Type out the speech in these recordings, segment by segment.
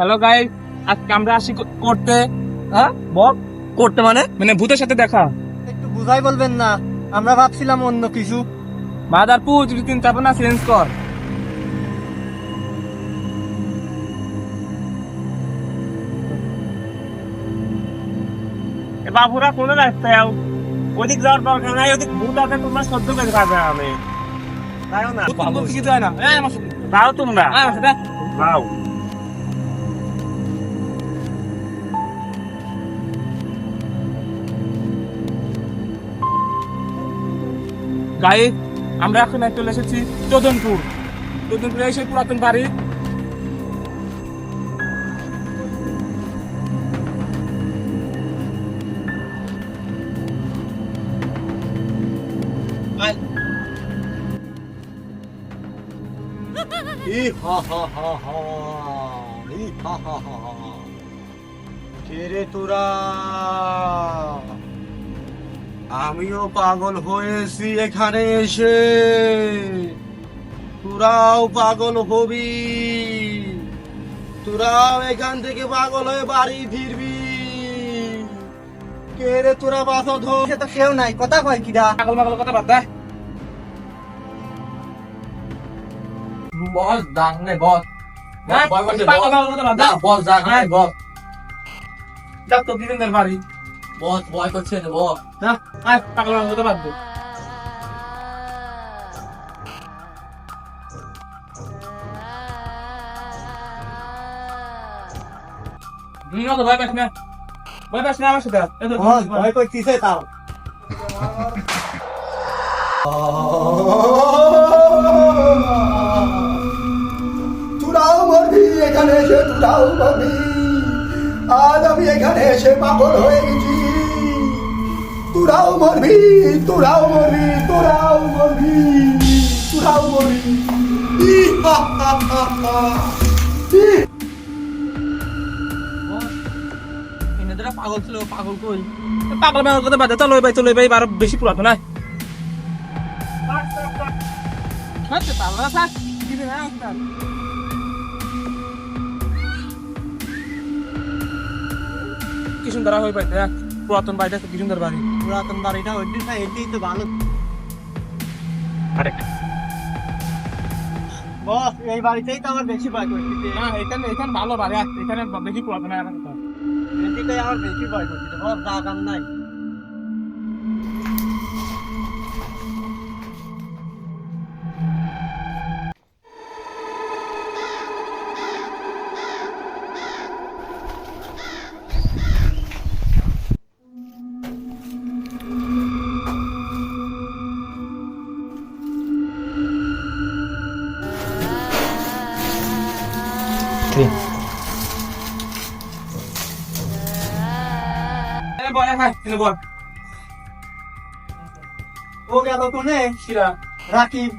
Hello guys আজকে আমরা আসি করতে। হ্যাঁ বল। করতে মানে? মানে ভূতের সাথে দেখা। একটু বুঝাই বলবেন না আমরা ভাবছিলাম অন্য কিছু। মাদারপুর যদি চিন্তা ভাবনা চেঞ্জ কর। বাবুরা কোন রাস্তায় আও? ওদিক যাওয়ার দরকার নাই ওদিক ভূত আছে তোমরা সহ্য করে খাবে আমি তাইও না কিছু হয় না। যাও তোমরা। যাও। গায়ে আমরা এখন চলে এসেছি চোদনপুর চোদনপুরে এসে পুরাতন বাড়ি। রে তোরা? আমিও পাগল হয়েছি এখানে এসে। তোরাও পাগল হবি। তোরাও এখান থেকে পাগল হয়ে বাড়ি ফিরবি। কে রে তোরা বাসা ধর। তো কেউ নাই কথা কয় কিরা পাগল পাগল কথা বাদ দে। বস দাগ নে বস। হ্যাঁ? পাগল পাগল কথা বাদ দে। বস দাগ হ্যাঁ। বস। যাক তো দিদিনের বাড়ি। বস ভয় করছে না বস। না আয় পাগল দে। হুম, না তো ভয় পাস না। ভয় পাস না আমার সাথে ভয় করছিস তাও। তোরাও মরবি এখানে এসে তোরাও মরবি আজ আমি এখানে এসে পাগল হয়ে গেছি। তোরাও মরবি তোরাও মরবি তোরাও মরবি তোরাও মরবি। পাগল ছিল, পাগল কই? পাগল পাগল কথা বাদ চলো ভাই চলো ভাই বেশি পুরাতন না কি সুন্দর হয়ে পাইতে পুরাতন বাড়িটা কি সুন্দর বাড়ি পুরাতন বাড়িটা ওই দিন এটাই তো ভালো। আরে বস এই বাড়িতেই তো আমার বেশি ভয় করছিস না এখানে এখানে ভালো বাড়ি আছে এখানে বেশি পুরাতন এদিকে আমার বেশি ভয় করছিস বস যা নাই। বল তুমি বল। ও গেল কোনে? শিরা রাকিব।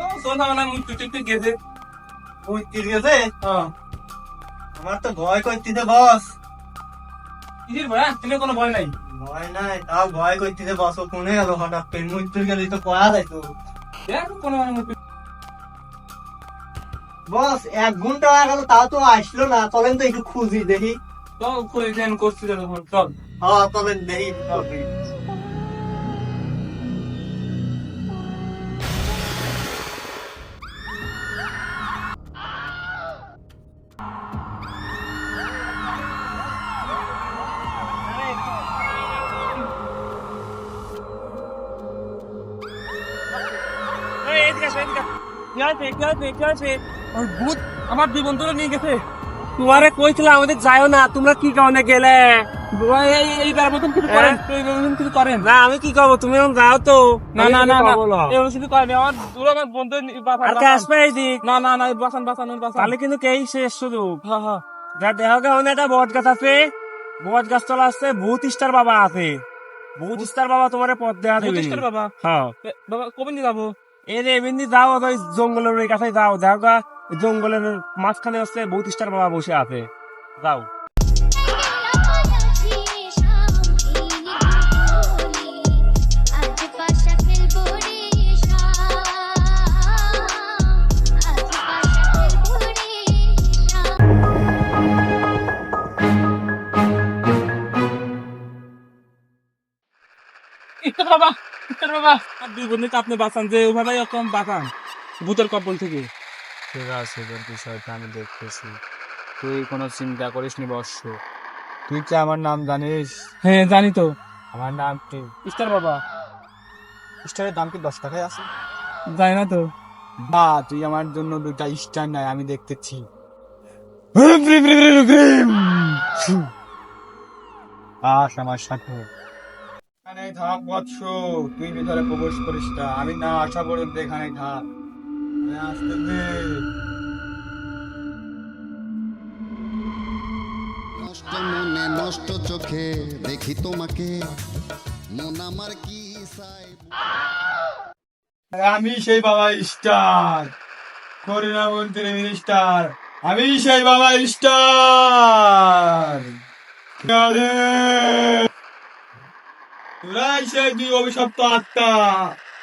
ও সোনা না মুখ তুই তুই গেছে। ওই তীর গেছে? হ্যাঁ আমার তো ভয় করছিস বস। কিসের ভয়? তুমি কোনো ভয় নাই। ভয় নাই তাও ভয় করছিস বস। ও কোনে গেল হঠাৎ পেন মৃত্যুর গেলে তো পড়া যায় তো। দেখ কোনো মানে বস এক ঘণ্টা হয়ে গেল তাও তো আসলো না। চলেন তো একটু খুঁজি দেখি। তো করে দেন করছি যখন চল। হ্যাঁ কি হয়েছে? ওর ভূত আমার দুই বন্ধুরা নিয়ে গেছে। তোমারে কইছিলাম আমাদের যাও না তোমরা কি কারণে গেলে? এই এইবার মতন কিছু করেন এইবার কিছু করেন। না আমি কি করব? তুমি এখন যাও তো। না না না এরকম কিছু করেন। আমার দূর আমার বন্ধু আসবে এইদিক না না না বাসান বাসান বাসান তাহলে কিন্তু কেই শেষ শুধু? হ্যাঁ হ্যাঁ। যা দেখা গেছে একটা বট গাছ আছে। বট গাছ তলা আছে ভূত স্টার বাবা আছে। ভূত স্টার বাবা তোমার পথ দেওয়া দেবে। স্টার বাবা? হ্যাঁ। বাবা কবে যাব? এই রে এমনি যাও ওই জঙ্গলের ওই কাছে যাও। দেখো জঙ্গলের মাঝখানে হচ্ছে বৌতিষ্ঠার বাবা বসে আছে। যাও। বাবা বাবা। আর দুই বোনকে আপনি বাঁচান যে ওভাবে ওরকম বাঁচান। ভূতের কম্পন থেকে। ঠিক আছে তোর বিষয়টা আমি দেখতেছি। তুই কোনো চিন্তা করিস নি বর্ষ তুই কি আমার নাম জানিস? হ্যাঁ জানি তো। আমার নাম কি? ইস্টার বাবা। স্টারের দাম কি দশ টাকায় আছে? জানি না তো। বা তুই আমার জন্য দুটা স্টার নাই আমি দেখতেছি। আস আমার সাথে। এখানে থাক বৎস। তুই ভিতরে প্রবেশ করিস না। আমি না আসা পর্যন্ত এখানে থাক। আসতে দে। নষ্ট মনে নষ্ট চোখে দেখি তোমাকে। মন আমার কি চাই আমি সেই বাবা স্টার করুণা মন্ত্রী মিনিস্টার। আমি সেই বাবা স্টার। তোরাই সেই দুই অভিশপ্ত আত্মা।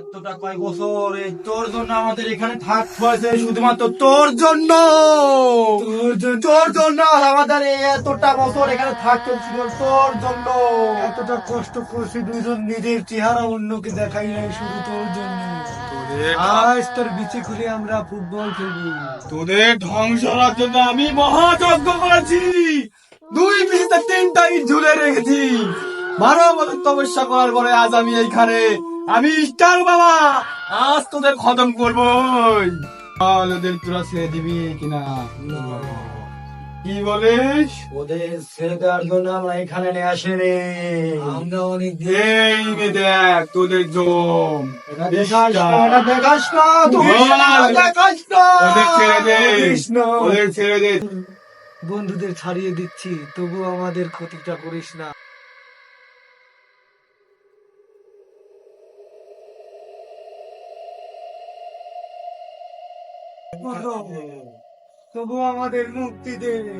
এতটা কয় বছর? এই তোর জন্য আমাদের এখানে থাকতে হয়েছে শুধুমাত্র তোর জন্য। তোর জন্য। আমাদের এতটা বছর এখানে থাকতে ছিল তোর জন্য। এতটা কষ্ট করছি দুইজন নিজের চেহারা অন্যকে দেখাই নাই শুধু তোর জন্য। আজ তোর বিচে খুলে আমরা ফুটবল খেলব তোদের ধ্বংস করার জন্য আমি মহাযজ্ঞ করেছি। দুই পিসিতে তিনটা ইট ঝুলে রেখেছি। বারো বছর তপস্যা করার পরে আজ আমি এইখানে আমি স্টার বাবা। আজ তোদের খতম করব ওদের তোরা ছেড়ে দিবি কিনা? কি বলিস? ওদের ছেড়ে দেওয়ার জন্য আমরা এখানে নিয়ে আসেনি। আমরা অনেক এই নে দেখ তোদের জম। দেখাস না এটা দেখাস না দেখাস না। ওদের ছেড়ে দে। না। ওদের ছেড়ে দে। বন্ধুদের ছাড়িয়ে দিচ্ছি তবু আমাদের ক্ষতিটা করিস না। তবু আমাদের মুক্তি দেবে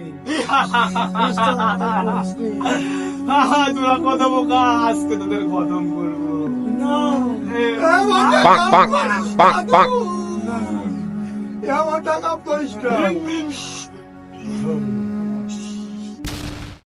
তোরা কত বোকা আজকে তোদের খতম করব। আমার টাকা পয়সা